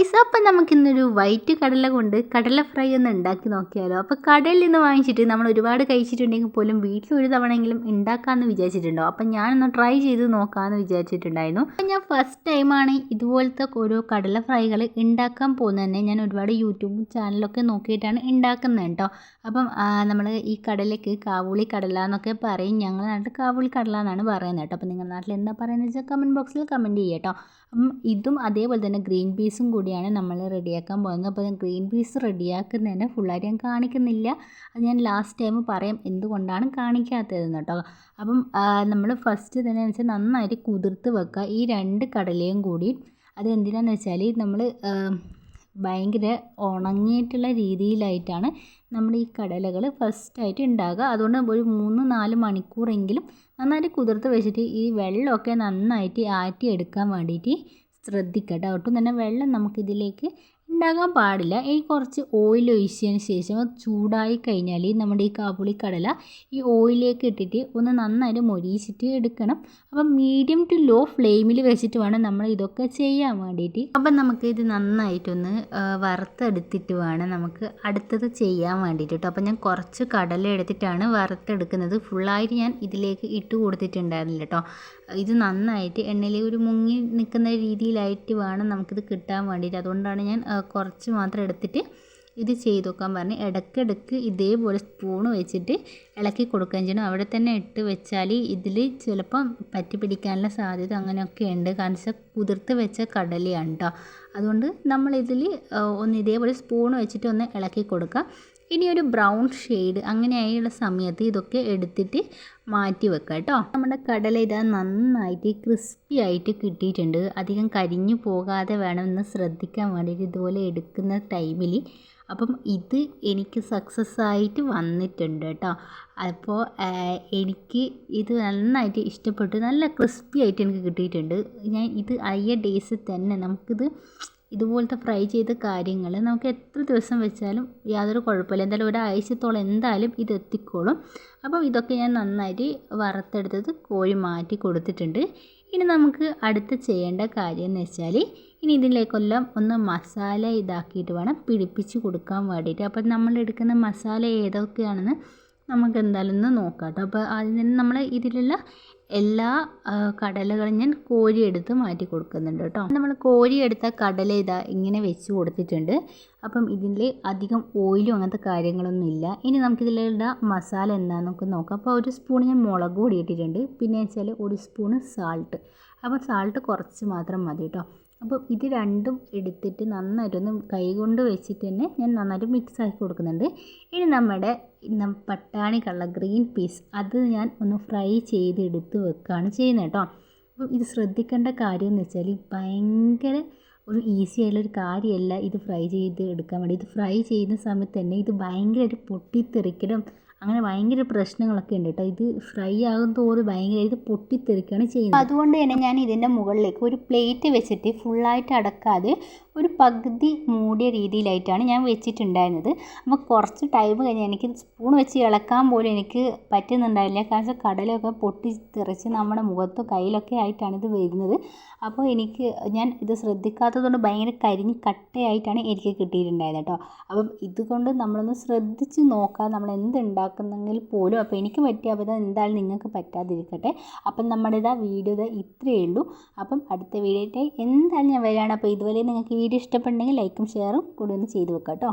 Guys അപ്പം നമുക്കിന്നൊരു white കടല കൊണ്ട് കടല ഫ്രൈ ഒന്ന് ഉണ്ടാക്കി നോക്കിയാലോ. അപ്പോൾ കടലിൽ നിന്ന് വാങ്ങിച്ചിട്ട് നമ്മൾ ഒരുപാട് കഴിച്ചിട്ടുണ്ടെങ്കിൽ പോലും വീട്ടിൽ ഒരു തവണയെങ്കിലും ഉണ്ടാക്കാമെന്ന് വിചാരിച്ചിട്ടുണ്ടോ? അപ്പം ഞാനൊന്ന് ട്രൈ ചെയ്ത് നോക്കാമെന്ന് വിചാരിച്ചിട്ടുണ്ടായിരുന്നു. അപ്പം ഞാൻ ഫസ്റ്റ് ടൈമാണ് ഇതുപോലത്തെ ഓരോ കടല ഫ്രൈകൾ ഉണ്ടാക്കാൻ പോകുന്നത് തന്നെ. ഞാൻ ഒരുപാട് യൂട്യൂബ് ചാനലൊക്കെ നോക്കിയിട്ടാണ് ഉണ്ടാക്കുന്നത് കേട്ടോ. അപ്പം നമ്മൾ ഈ കടലയ്ക്ക് കാവൂളി കടല എന്നൊക്കെ പറയും. ഞങ്ങളുടെ നാട്ടിൽ കാവൂളി കടല എന്നാണ് പറയുന്നത് കേട്ടോ. അപ്പം നിങ്ങളുടെ നാട്ടിൽ എന്താ പറയുന്നത് വെച്ചാൽ കമന്റ് ബോക്സിൽ കമന്റ് ചെയ്യാം കേട്ടോ. അപ്പം ഇതും അതേപോലെ തന്നെ ഗ്രീൻ പീസും കൂടിയാണ് നമ്മൾ റെഡിയാക്കാൻ പോകുന്നത്. അപ്പോൾ ഞാൻ ഗ്രീൻ പീസ് റെഡിയാക്കുന്നതിന് ഫുള്ളായിട്ട് ഞാൻ കാണിക്കുന്നില്ല. അത് ഞാൻ ലാസ്റ്റ് ടൈം പറയാം എന്തുകൊണ്ടാണ് കാണിക്കാത്തതെന്ന് കേട്ടോ. അപ്പം നമ്മൾ ഫസ്റ്റ് തന്നെ വെച്ചാൽ നന്നായിട്ട് കുതിർത്ത് വെക്കുക. ഈ രണ്ട് കടലയും കൂടി അത് എന്തിനാന്ന് വെച്ചാൽ നമ്മൾ ഭയങ്കര ഉണങ്ങിയിട്ടുള്ള രീതിയിലായിട്ടാണ് നമ്മൾ ഈ കടലകൾ ഫസ്റ്റായിട്ട് ഉണ്ടാകുക അതുകൊണ്ട് ഒരു മൂന്ന് നാല് മണിക്കൂറെങ്കിലും നന്നായിട്ട് കുതിർത്ത് വെച്ചിട്ട് ഈ വെള്ളമൊക്കെ നന്നായിട്ട് ആറ്റി എടുക്കാൻ വേണ്ടിയിട്ട് ശ്രദ്ധിക്കട്ടെ. ഒട്ടും തന്നെ വെള്ളം നമുക്കിതിലേക്ക് ഉണ്ടാകാൻ പാടില്ല. ഈ കുറച്ച് ഓയിൽ ഒഴിച്ചതിന് ശേഷം ചൂടായി കഴിഞ്ഞാൽ നമ്മുടെ ഈ കാബൂളി കടല ഈ ഓയിലേക്ക് ഇട്ടിട്ട് ഒന്ന് നന്നായിട്ട് മൊരിയിച്ചിട്ട് എടുക്കണം. അപ്പം മീഡിയം ടു ലോ ഫ്ലെയിമിൽ വെച്ചിട്ട് വേണം നമ്മൾ ഇതൊക്കെ ചെയ്യാൻ വേണ്ടിയിട്ട്. അപ്പം നമുക്ക് ഇത് നന്നായിട്ടൊന്ന് വറുത്തെടുത്തിട്ട് വേണം നമുക്ക് അടുത്തത് ചെയ്യാൻ വേണ്ടിയിട്ട് അപ്പം ഞാൻ കുറച്ച് കടല എടുത്തിട്ടാണ് വറുത്തെടുക്കുന്നത്. ഫുള്ളായിട്ട് ഞാൻ ഇതിലേക്ക് ഇട്ട് കൊടുത്തിട്ടുണ്ടായിരുന്നില്ല കേട്ടോ ഇത് നന്നായിട്ട് എണ്ണയിൽ ഒരു മുങ്ങി നിൽക്കുന്ന രീതിയിലായിട്ട് വേണം നമുക്കിത് കിട്ടാൻ വേണ്ടിയിട്ട്. അതുകൊണ്ടാണ് ഞാൻ കുറച്ച് മാത്രം എടുത്തിട്ട് ഇത് ചെയ്ത് നോക്കാൻ പറഞ്ഞ് ഇടയ്ക്കിടയ്ക്ക് ഇതേപോലെ സ്പൂൺ വെച്ചിട്ട് ഇളക്കി കൊടുക്കുകയും ചെയ്യണം. അവിടെ തന്നെ ഇട്ട് വെച്ചാൽ ഇതിൽ ചിലപ്പം പറ്റി പിടിക്കാനുള്ള സാധ്യത അങ്ങനെയൊക്കെ ഉണ്ട്. കാരണം വെച്ചാൽ കുതിർത്ത് വെച്ച കടലയാണ് കേട്ടോ അതുകൊണ്ട് നമ്മളിതിൽ ഒന്ന് ഇതേപോലെ സ്പൂൺ വെച്ചിട്ട് ഒന്ന് ഇളക്കി കൊടുക്കുക ഇനി ഒരു ബ്രൗൺ ഷെയ്ഡ് അങ്ങനെയായുള്ള സമയത്ത് ഇതൊക്കെ എടുത്തിട്ട് മാറ്റി വെക്കുക കേട്ടോ. നമ്മുടെ കടല ഇതാ നന്നായിട്ട് ക്രിസ്പി ആയിട്ട് കിട്ടിയിട്ടുണ്ട്. അധികം കരിഞ്ഞു പോകാതെ വേണമെന്ന് ശ്രദ്ധിക്കാൻ വേണ്ടിയിട്ട് ഇതുപോലെ എടുക്കുന്ന ടൈമിൽ അപ്പം ഇത് എനിക്ക് സക്സസ് ആയിട്ട് വന്നിട്ടുണ്ട് കേട്ടോ. അപ്പോൾ എനിക്ക് ഇത് നന്നായിട്ട് ഇഷ്ടപ്പെട്ടു. നല്ല ക്രിസ്പി ആയിട്ട് എനിക്ക് കിട്ടിയിട്ടുണ്ട്. ഞാൻ ഇത് അയ്യ ഡേയ്സിൽ തന്നെ നമുക്കിത് ഇതുപോലത്തെ ഫ്രൈ ചെയ്ത കാര്യങ്ങൾ നമുക്ക് എത്ര ദിവസം വെച്ചാലും യാതൊരു കുഴപ്പമില്ല. എന്തായാലും ഒരാഴ്ചത്തോളം എന്തായാലും ഇത് എത്തിക്കോളും. അപ്പോൾ ഇതൊക്കെ ഞാൻ നന്നായിട്ട് വറുത്തെടുത്തത് കോഴി മാറ്റി കൊടുത്തിട്ടുണ്ട്. ഇനി നമുക്ക് അടുത്ത് ചെയ്യേണ്ട കാര്യം എന്ന് വെച്ചാൽ ഇനി ഇതിലേക്കെല്ലാം ഒന്ന് മസാല ഇതാക്കിയിട്ട് വേണം പിടിപ്പിച്ച് കൊടുക്കാൻ വേണ്ടിയിട്ട്. അപ്പോൾ നമ്മൾ എടുക്കുന്ന മസാല ഏതൊക്കെയാണെന്ന് നമുക്ക് എന്തായാലും ഒന്ന് നോക്കാം കേട്ടോ അപ്പോൾ അതിന് നമ്മൾ ഇതിലുള്ള എല്ലാ കടലകളും ഞാൻ കോരിയെടുത്ത് മാറ്റി കൊടുക്കുന്നുണ്ട് കേട്ടോ. നമ്മൾ കോരിയെടുത്ത കടല ഇതാ ഇങ്ങനെ വെച്ച് കൊടുത്തിട്ടുണ്ട്. അപ്പം ഇതിൽ അധികം ഓയിലും അങ്ങനത്തെ കാര്യങ്ങളൊന്നും ഇല്ല. ഇനി നമുക്കിതിലുള്ള മസാല എന്താണെന്ന് നമുക്ക് നോക്കാം. അപ്പോൾ ഒരു സ്പൂൺ ഞാൻ മുളക് പൊടി ഇട്ടിട്ടുണ്ട് പിന്നെ വെച്ചാൽ ഒരു സ്പൂണ് സാൾട്ട് അപ്പോൾ സാൾട്ട് കുറച്ച് മാത്രം മതി കേട്ടോ. അപ്പോൾ ഇത് രണ്ടും എടുത്തിട്ട് നന്നായിട്ടൊന്ന് കൈകൊണ്ട് വെച്ചിട്ട് തന്നെ ഞാൻ നന്നായിട്ട് മിക്സ് ആക്കി കൊടുക്കുന്നുണ്ട്. ഇനി നമ്മുടെ പട്ടാണി കള്ള ഗ്രീൻ പീസ് അത് ഞാൻ ഒന്ന് ഫ്രൈ ചെയ്ത് എടുത്ത് വെക്കുകയാണ് ചെയ്യുന്നത് കേട്ടോ. അപ്പോൾ ഇത് ശ്രദ്ധിക്കേണ്ട കാര്യം എന്ന് വെച്ചാൽ ഭയങ്കര ഒരു ഈസി ആയിട്ടുള്ളൊരു കാര്യമല്ല ഇത് ഫ്രൈ ചെയ്ത് എടുക്കാൻ വേണ്ടി. ഇത് ഫ്രൈ ചെയ്യുന്ന സമയത്ത് തന്നെ ഇത് ഭയങ്കര ഒരു പൊട്ടിത്തെറിക്കലും അങ്ങനെ ഭയങ്കര പ്രശ്നങ്ങളൊക്കെ ഉണ്ട് കേട്ടോ. ഇത് ഫ്രൈ ആകും തോറും ഭയങ്കര ഇത് പൊട്ടിത്തെറിക്കുകയാണ് ചെയ്യുന്നത്. അതുകൊണ്ട് തന്നെ ഞാൻ ഇതിന്റെ മുകളിലേക്ക് ഒരു പ്ലേറ്റ് വെച്ചിട്ട് ഫുള്ളായിട്ട് അടക്കാതെ ഒരു പകുതി മൂടിയ രീതിയിലായിട്ടാണ് ഞാൻ വെച്ചിട്ടുണ്ടായിരുന്നത്. അപ്പോൾ കുറച്ച് ടൈം കഴിഞ്ഞ് എനിക്ക് സ്പൂൺ വെച്ച് ഇളക്കാൻ പോലും എനിക്ക് പറ്റുന്നുണ്ടായില്ല. കാരണം കടലൊക്കെ പൊട്ടിത്തെറിച്ച് നമ്മുടെ മുഖത്തോ കയ്യിലൊക്കെ ആയിട്ടാണ് ഇത് വരുന്നത്. അപ്പോൾ എനിക്ക് ഞാൻ ഇത് ശ്രദ്ധിക്കാത്തതുകൊണ്ട് ഭയങ്കര കരിഞ്ഞ് കട്ടയായിട്ടാണ് എനിക്ക് കിട്ടിയിട്ടുണ്ടായിരുന്നത് കേട്ടോ. അപ്പം ഇതുകൊണ്ട് നമ്മളൊന്ന് ശ്രദ്ധിച്ച് നോക്കാം. നമ്മൾ എന്ത് ഉണ്ടാക്കുന്നെങ്കിൽ പോലും അപ്പോൾ എനിക്ക് പറ്റിയ അബദ്ധം എന്തായാലും നിങ്ങൾക്ക് പറ്റാതിരിക്കട്ടെ. അപ്പം നമ്മുടെ ഇതാ വീഡിയോ ഇത്രയേ ഉള്ളൂ. അപ്പം അടുത്ത വീഡിയോ എന്തായാലും ഞാൻ വരികയാണ്. അപ്പോൾ ഇതുപോലെ നിങ്ങൾക്ക് വീഡിയോ ഇഷ്ടപ്പെട്ടുണ്ടെങ്കിൽ ലൈക്കും ഷെയറും കൂടി ഒന്ന് ചെയ്ത് വെക്കാം കേട്ടോ.